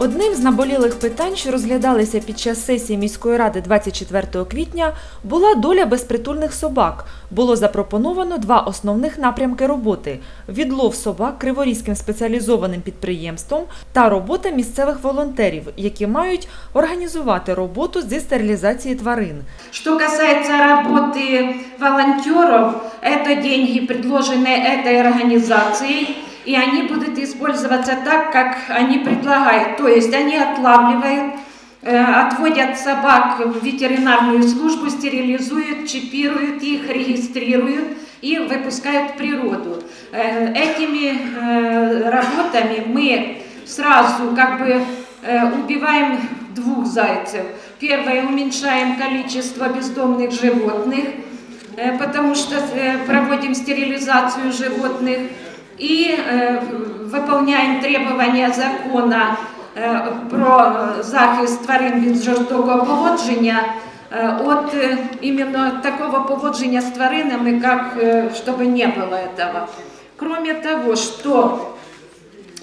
Одним з наболілих питань, що розглядалися під час сесії міської ради 24 квітня, була доля безпритульних собак. Було запропоновано два основних напрямки роботи: відлов собак криворізьким спеціалізованим підприємством та робота місцевих волонтерів, які мають організувати роботу зі стерилізації тварин. Что касается работы волонтеров, это деньги, предложенные этой организацией, И они будут использоваться так, как они предлагают. То есть они отлавливают, э, отводят собак в ветеринарную службу, стерилизуют, чипируют их, регистрируют и выпускают в природу. Э, Этими э, работами мы сразу как бы убиваем двух зайцев. Первое, уменьшаем количество бездомных животных, потому что проводим стерилизацию животных и э, выполняем требования закона е, про захист тварин від жорстокого поводження е, от е, іменно такого поводження з тваринами, как, чтобы не было этого. Кроме того, что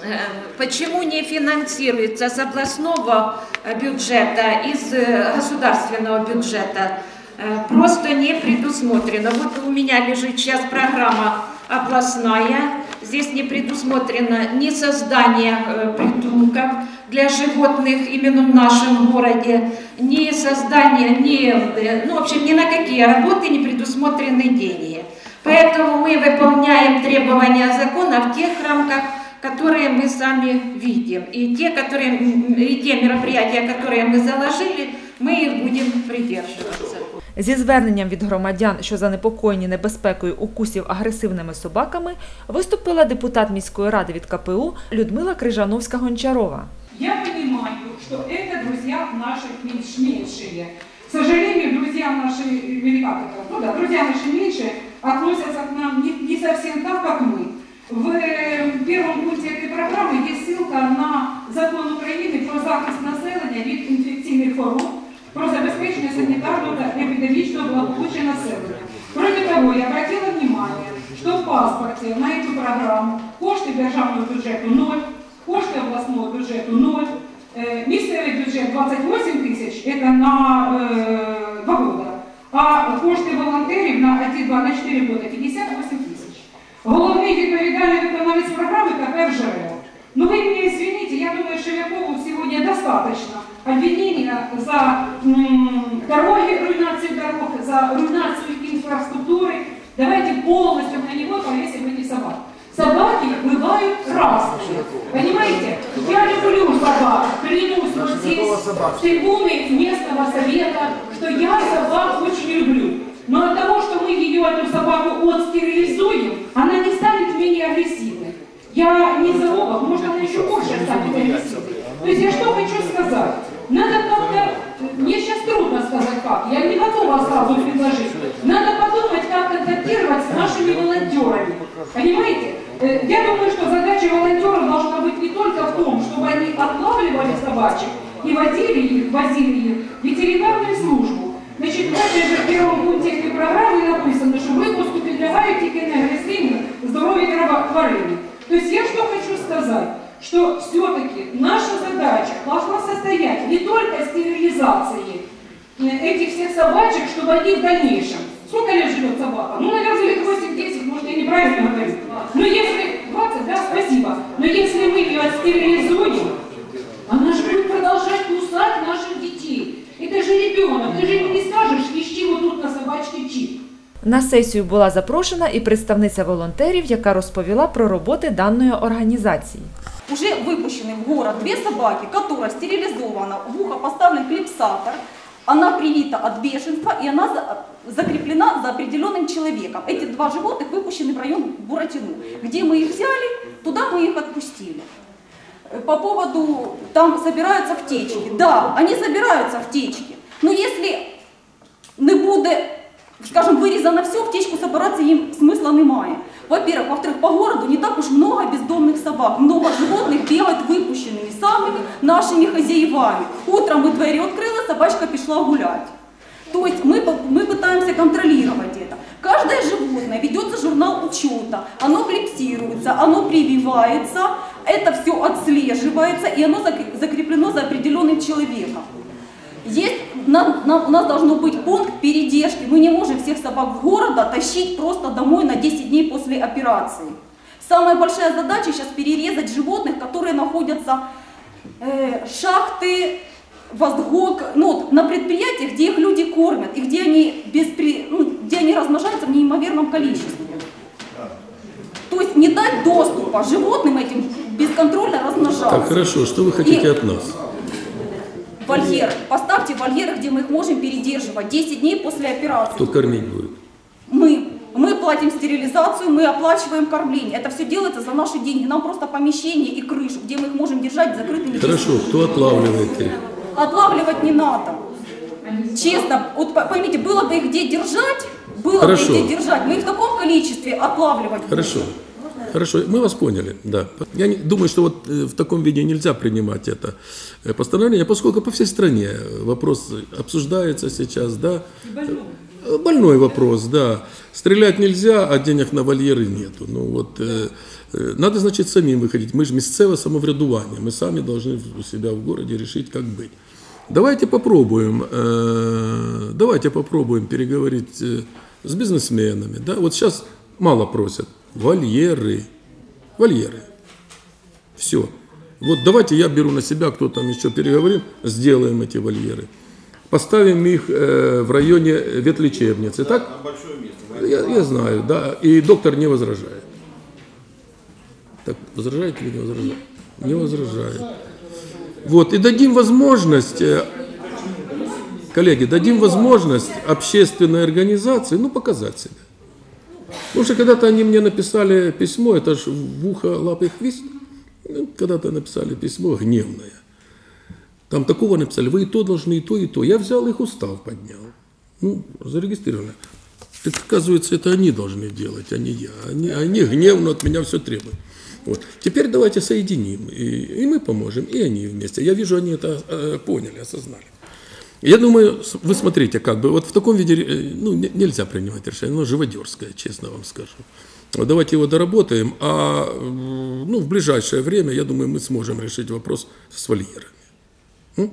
Э, Почему не финансируется с областного э, бюджета, из э, государственного бюджета? Э, Просто не предусмотрено. Вот у меня лежит сейчас программа областная. Здесь не предусмотрено ни создание э, притулков для животных именно в нашем городе, ни создание, ни, э, ну, в общем, ни на какие работы не предусмотрены деньги. Поэтому мы выполняем требования закона в тех рамках, которые мы сами видим. И те, которые, и те мероприятия, которые мы заложили, мы их будем придерживаться. Зі зверненням від громадян, що занепокоєні небезпекою укусів агресивними собаками, виступила депутат міської ради від КПУ Людмила Крижановська-Гончарова. Я понимаю, что это друзья наших меньш- меньшие. К сожалению, друзья наши, или как это, ну да, друзья наши меньшие относятся к нам не, не совсем так, как мы. В э, первом пункте этой программы есть ссылка на закон України про захист населення від інфекційних хвороб, про забезпечення санітарного та епідемічного благополучия населення. Кроме того, я обратила внимание, что в паспорте на эту программу кошти державного бюджету 0, кошти областного бюджету 0, э, місцевий бюджет 28 тисяч, это на э, два года, а кошти волонтерів на 1, 2, на 4 года 58 тисяч. Головний відповідальний виконавець програми КП «Джерело». Ну вы меня извините, За дороги, руйнацию дорог, за руйнацию инфраструктуры. Давайте полностью на него повесим эти собак. Собаки бывают разные. Понимаете? Я люблю собак. Клянусь вот здесь, с трибуны местного совета, что я собак очень люблю. Но от того, что мы ее, эту собаку, отстерилизуем, она не станет менее агрессивной. Я не зоолог, может она еще больше станет агрессивной. То есть я что хочу сказать? Надо как, я не готова сразу предложить. Надо подумать, как контактировать с нашими волонтерами. Понимаете? Э, Я думаю, что задача волонтеров должна быть не только в том, чтобы они отлавливали собачек и водили их, возили их в ветеринарную службу. Значит, в этой же первом пункте этой программы написано, что выпуску підлягають тільки неагресивні здорові трава- тварини. То есть я что хочу сказать, что все-таки наша задача должна состоять не только в стерилизации э, этих всех собачек, чтобы они в дальнейшем. Сколько лет живет собака? Ну, наверное, лет 8-10, может, я неправильно говорю. Но если 20, да, спасибо. Но если мы ее отстерилизуем, она же будет продолжать кусать наших детей. Это же ребенок, ты же ему не скажешь, ищи вот тут на собачке чип. На сесію була запрошена і представниця волонтерів, яка розповіла про роботи даної організації. Уже выпущены в город две собаки, которая стерилизована, в ухо поставлен клипсатор, она привита от бешенства и она за- закреплена за определенным человеком. Эти два животных выпущены в район Буратино. Где мы их взяли, туда мы их отпустили. Э, По поводу, там собираются в течке. Да, они собираются в течке. Но если не буде, скажем, вирізано все, в течку собиратися їм смисла немає. Во-первых, во-вторых, по городу не так уж много бездомных собак. Много животных бегают выпущенными самыми нашими хозяевами. Утром мы двери открыла, собачка пішла гулять. То есть мы, мы пытаемся контролировать это. Каждое животное ведется журнал учета, оно клипсируется, оно прививается, это все отслеживается. и оно зак- закреплено за определенным человеком. Есть, нам- нам- у нас должно быть пункт передержки. Мы не можем всех собак города тащить просто домой на 10 дней после операции. Самая большая задача сейчас перерезать животных, которые находятся э, шахты, воздгок, ну, на предприятиях, где их люди кормят, и где они, беспри- ну, где они размножаются в неимоверном количестве. То есть не дать доступа животным этим бесконтрольно размножаться. Так, хорошо, что вы хотите И- от нас? Вольеры. Поставьте вольеры, где мы их можем передерживать 10 дней после операции. Кто кормить будет? Мы. Мы платим стерилизацию, мы оплачиваем кормление. Это все делается за наши деньги. Нам просто помещение и крышу, где мы их можем держать закрытыми. Хорошо, кто отлавливает их? Отлавливать не надо. Честно, вот по- поймите, было бы их где держать, было Хорошо. бы их где держать. Мы их в таком количестве отлавливать будем. Хорошо. Хорошо, мы вас поняли, да. Я не, думаю, что вот э, в таком виде нельзя принимать это э, постановление, поскольку по всей стране вопрос обсуждается сейчас, да. Э, Больной вопрос, да. Стрелять нельзя, а денег на вольеры нету. Ну вот, э, э, надо, значит, самим выходить. Мы же місцеве самоврядування, мы сами должны у себя в городе решить, как быть. Давайте попробуем, э, давайте попробуем переговорить э, с бизнесменами. Да? Вот сейчас мало просят. Вольеры. Вольеры. Все. Вот давайте я беру на себя, кто там еще переговорим, сделаем эти вольеры. Поставим их э, в районе ветлечебницы, так? Я, я знаю, да. И доктор не возражает. Так, возражает или не возражает? Не возражает. Вот, и дадим возможность, э, коллеги, дадим возможность общественной организации, ну, показать себя. Потому что когда-то они мне написали письмо, это ж в ухо лапы хвист, Ну, когда-то написали письмо гневное. Там такого написали, вы и то должны, и то, и то. Я взял их устав, поднял. Ну, зарегистрировано. Так, оказывается, это они должны делать, а не я. Они, они гневно от меня все требуют. Вот. Теперь давайте соединим, и, и мы поможем, и они вместе. Я вижу, они это э, поняли, осознали. Я думаю, вы смотрите, как бы, вот в таком виде э, ну, не- нельзя принимать решение, оно живодерское, честно вам скажу. Давайте его доработаем, а ну, в ближайшее время, я думаю, мы сможем решить вопрос с вольерами. М?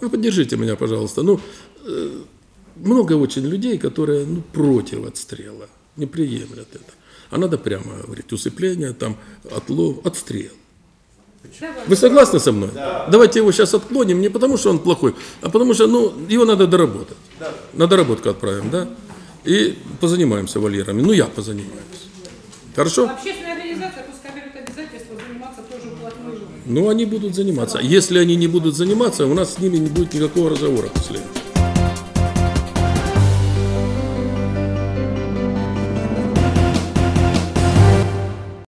Вы поддержите меня, пожалуйста. Ну, э, много очень людей, которые ну, против отстрела, не приемлят это. А надо прямо говорить, усыпление, там, отлов, отстрел. Вы согласны со мной? Давайте его сейчас отклоним, не потому что он плохой, а потому что ну, его надо доработать. На доработку отправим, да? И позанимаемся вольерами. Ну, я позанимаюсь. Хорошо? Общественная организация пускай берет обязательство заниматься тоже вплотную. Ну, они будут заниматься. Если они не будут заниматься, у нас с ними не будет никакого разговора после этого.